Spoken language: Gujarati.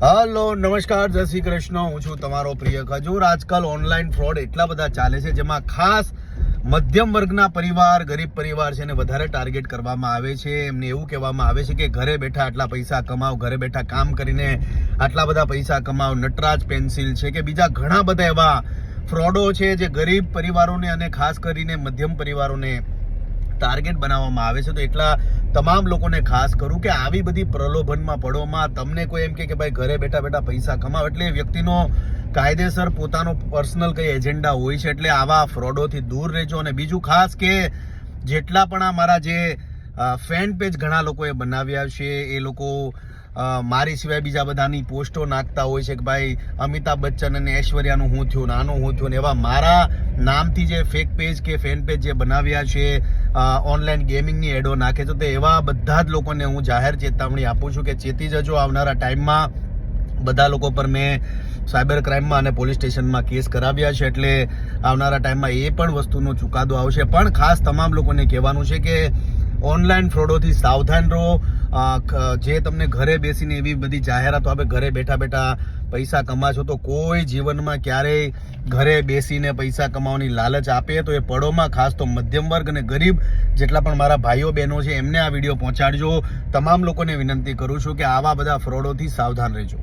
હલો, નમસ્કાર, જય શ્રી કૃષ્ણ. હું છું તમારો પ્રિય ખજૂર. આજકાલ ઓનલાઈન ફ્રોડ એટલા બધા ચાલે છે, જેમાં ખાસ મધ્યમ વર્ગના પરિવાર, ગરીબ પરિવાર છે એને વધારે ટાર્ગેટ કરવામાં આવે છે. એમને એવું કહેવામાં આવે છે કે ઘરે બેઠા આટલા પૈસા કમાવ ઘરે બેઠા કામ કરીને આટલા બધા પૈસા કમાવ નટરાજ પેન્સિલ છે કે બીજા ઘણા બધા એવા ફ્રોડો છે જે ગરીબ પરિવારોને અને ખાસ કરીને મધ્યમ પરિવારોને ટાર્ગેટ બનાવવામાં આવે છે. તો એટલા તમામ લોકોને ખાસ કરું કે આવી બધી પ્રલોભનમાં પડોમાં તમને કોઈ એમ કે ભાઈ ઘરે બેઠા બેઠા પૈસા કમાવ એટલે વ્યક્તિનો કાયદેસર પોતાનો પર્સનલ કઈ એજન્ડા હોય છે એટલે આવા ફ્રોડોથી દૂર રહેજો. અને બીજું ખાસ કે જેટલા પણ આ મારા જે ફેન પેજ ઘણા લોકોએ બનાવ્યા છે. એ લોકો મારી સિવાય બીજા બધાની પોસ્ટો નાખતા હોય છે કે ભાઈ, અમિતાભ બચ્ચન અને ઐશ્વર્યાનું હું થયું, નાનું હું થયું એવા મારા નામથી જે ફેક પેજ કે ફેન પેજ જે બનાવ્યા છે ઓનલાઈન ગેમિંગની એડો નાખે છે, તો એવા બધા જ લોકોને હું જાહેર ચેતવણી આપું છું કે ચેતી જજો આવનારા ટાઈમમાં. બધા લોકો પર મેં સાયબર ક્રાઇમમાં અને પોલીસ સ્ટેશનમાં કેસ કરાવ્યા છે, એટલે આવનારા ટાઈમમાં એ પણ વસ્તુનો ચુકાદો આવશે. પણ ખાસ તમામ લોકોને કહેવાનું છે કે ઓનલાઈન ફ્રોડોથી સાવધાન રહો. જે તમને ઘરે બેસીને એવી બધી જાહેરાતો આપે, ઘરે બેઠા બેઠા પૈસા કમાશો તો કોઈ જીવનમાં ક્યારેય ઘરે બેસીને પૈસા કમાવાની લાલચ આપે તો એ પડોમાં ખાસ તો મધ્યમ વર્ગ અને ગરીબ જેટલા પણ મારા ભાઈઓ બહેનો છે એમને આ વીડિયો પહોંચાડજો. તમામ લોકોને વિનંતી કરું છું કે આવા બધા ફ્રોડોથી સાવધાન રહેજો.